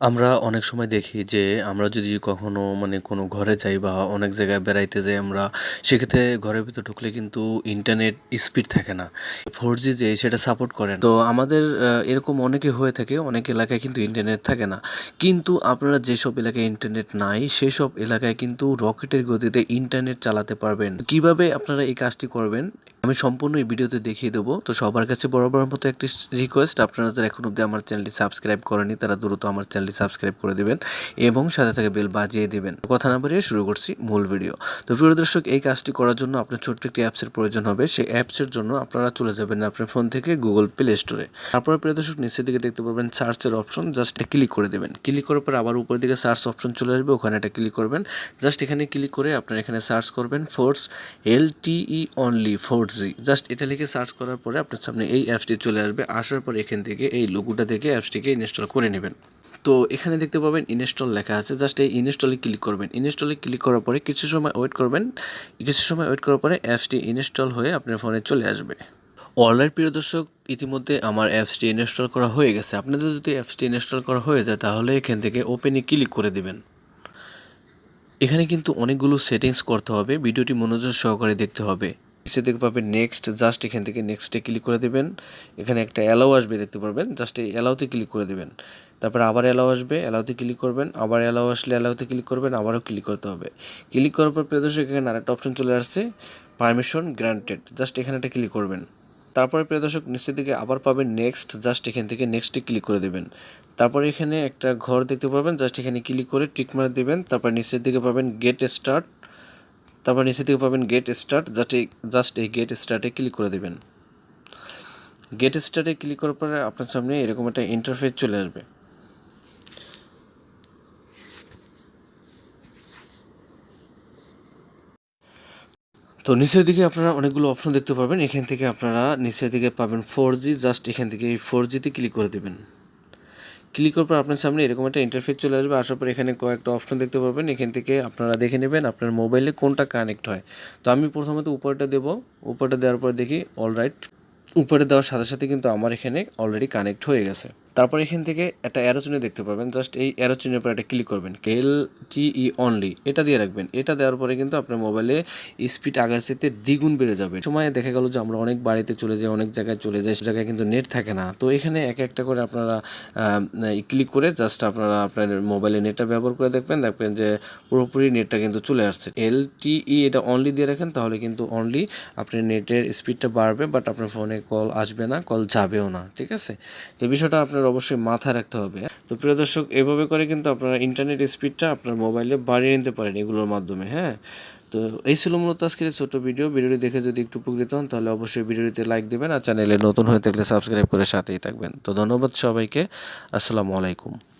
আমরা অনেক সময় দেখি যে আমরা যদি কখনো মানে কোনো ঘরে যাই বা অনেক জায়গায় বেড়াইতে যাই আমরা, সেক্ষেত্রে ঘরের ভিতর ঢুকলে কিন্তু ইন্টারনেট স্পিড থাকে না। ফোর জি যে সেটা সাপোর্ট করে তো আমাদের এরকম অনেকে হয়ে থাকে, অনেক এলাকায় কিন্তু ইন্টারনেট থাকে না। কিন্তু আপনারা যেসব এলাকায় ইন্টারনেট নাই, সেসব এলাকায় কিন্তু রকেটের গতিতে ইন্টারনেট চালাতে পারবেন। কীভাবে আপনারা এই কাজটি করবেন আমি সম্পূর্ণ এই ভিডিওতে দেখিয়ে দেবো। তো সবার কাছে বরাবর মতো একটি রিকোয়েস্ট আপনারা যারা এখন অব্দি আমার চ্যানেলটি সাবস্ক্রাইব করেনি তারা দ্রুত আমার চ্যানেলটি সাবস্ক্রাইব করে দেবেন এবং সাথে থেকে বেল বাজিয়ে দেবেন। কথা না বাড়িয়ে শুরু করছি মূল ভিডিও তো প্রিয় দর্শক, এই কাজটি করার জন্য আপনার ছোট্ট একটি অ্যাপসের প্রয়োজন হবে। সেই অ্যাপসের জন্য আপনারা চলে যাবেন আপনার ফোন থেকে গুগল প্লে স্টোরে তারপর প্রিয় দর্শক, নিচের দিকে দেখতে পাবেন সার্চের অপশন জাস্ট ক্লিক করে দেবেন। ক্লিক করার পর আবার উপরের দিকে সার্চ অপশন চলে আসবে, ওখানে একটা ক্লিক করবেন। জাস্ট এখানে ক্লিক করে আপনার এখানে সার্চ করবেন force LTE only four G just এটা লিখে সার্চ করার পরে আপনার সামনে এই অ্যাপসটি চলে আসবে। আসার পর এখান থেকে এই লোগোটা থেকে অ্যাপসটিকে ইনস্টল করে নেবেন। তো এখানে দেখতে পাবেন ইনস্টল লেখা আছে। জাস্ট এই ইনস্টলে ক্লিক করবেন। ইনস্টলে ক্লিক করার পরে কিছু সময় ওয়েট করবেন। কিছু সময় ওয়েট করার পরে অ্যাপসটি ইনস্টল হয়ে আপনার ফোনে চলে আসবে। অলরাইট প্রিয় দর্শক, ইতিমধ্যে আমার অ্যাপসটি ইনস্টল করা হয়ে গেছে। আপনাদের যদি অ্যাপসটি ইনস্টল করা হয়ে যায়, তাহলে এখান থেকে ওপেনে ক্লিক করে দিবেন। এখানে কিন্তু অনেকগুলো সেটিংস করতে হবে। ভিডিওটি মনোযোগ সহকারে দেখতে হবে। নিচে দেখতে পাবেন নেক্সট জাস্ট এখান থেকে নেক্সটে ক্লিক করে দেবেন। এখানে একটা অ্যালাও আসবে, দেখতে পারবেন। জাস্ট এই অ্যালাউতে ক্লিক করে দেবেন। তারপর আবার অ্যালাও আসবে অ্যালাউতে ক্লিক করবেন। আবার অ্যালাও আসলে অ্যালাউতে ক্লিক করবেন, আবারও ক্লিক করতে হবে। ক্লিক করার পর প্রিয় দর্শক, এখানে আরেকটা অপশন চলে আসছে পারমিশন গ্রান্টেড জাস্ট এখানে একটা ক্লিক করবেন। তারপরে প্রিয় দর্শক, নিচের দিকে আবার পাবেন নেক্সট জাস্ট এখান থেকে নেক্সটে ক্লিক করে দেবেন। তারপরে এখানে একটা ঘর দেখতে পাবেন জাস্ট এখানে ক্লিক করে টিক মারে দেবেন। তারপর নিচের দিকে পাবেন গেট স্টার্ট তারপর নিচের থেকে পাবেন গেট স্টার্ট এই জাস্ট এই গেট স্টার্টে ক্লিক করে দেবেন। গেট স্টার্টে ক্লিক করার পরে আপনার সামনে এরকম একটা ইন্টারফেস চলে আসবে। তো নিচের দিকে আপনারা অনেকগুলো অপশন দেখতে পাবেন এখান থেকে আপনারা নিচের দিকে পাবেন ফোর জাস্ট এখান থেকে এই ফোর জিতে ক্লিক করে দেবেন। ক্লিক করার পর আপনার সামনে এরকম একটা ইন্টারফেস চলে আসবে। আসার পর এখানে কয়েকটা অপশন দেখতে পাবেন এখান থেকে আপনারা দেখে নেবেন আপনার মোবাইলে কোনটা কানেক্ট হয়। তো আমি প্রথমত উপরটা দেব। উপরটা দেওয়ার পর দেখি অলরাইট উপরে দেওয়ার সাথে সাথে কিন্তু আমার এখানে অলরেডি কানেক্ট হয়ে গেছে। তারপর এখান থেকে একটা অ্যারো চিহ্ন দেখতে পাবেন। জাস্ট এই অ্যারো চিহ্নের একটা ক্লিক করবেন। কেএল ই অনলি এটা দিয়ে রাখবেন। এটা দেওয়ার পরে কিন্তু আপনার মোবাইলে স্পিড আগের সাথে দ্বিগুণ বেড়ে যাবে। সময় দেখা গেল যে আমরা অনেক বাড়িতে চলে যাই, অনেক জায়গায় চলে যাই, সে জায়গায় কিন্তু নেট থাকে না। তো এখানে এক একটা করে আপনারা ক্লিক করে জাস্ট আপনারা আপনার মোবাইলে নেটটা ব্যবহার করে দেখবেন। দেখবেন যে পুরোপুরি নেটটা কিন্তু চলে আসছে। এল ই এটা অনলি দিয়ে রাখেন, তাহলে কিন্তু অনলি আপনার নেটের স্পিডটা বাড়বে বাট আপনার ফোনে কল আসবে না কল যাবেও না। ঠিক আছে? তো বিষয়টা আপনার অবশ্যই মাথায় রাখতে হবে। তো প্রিয় দর্শক, এভাবে করে কিন্তু আপনারা ইন্টারনেট স্পিডটা আপনার মোবাইলে বাড়িয়ে নিতে পারেন এগুলোর মাধ্যমে হ্যাঁ? তো এই ছিল মূলত আজকের ছোট ভিডিও ভিডিওটি দেখে যদি একটু উপকৃত হন, তাহলে অবশ্যই ভিডিওটিতে লাইক দেবেন আর চ্যানেলে নতুন হয়ে থাকলে সাবস্ক্রাইব করে সাথেই থাকবেন। তো ধন্যবাদ সবাইকে। আসসালামু আলাইকুম।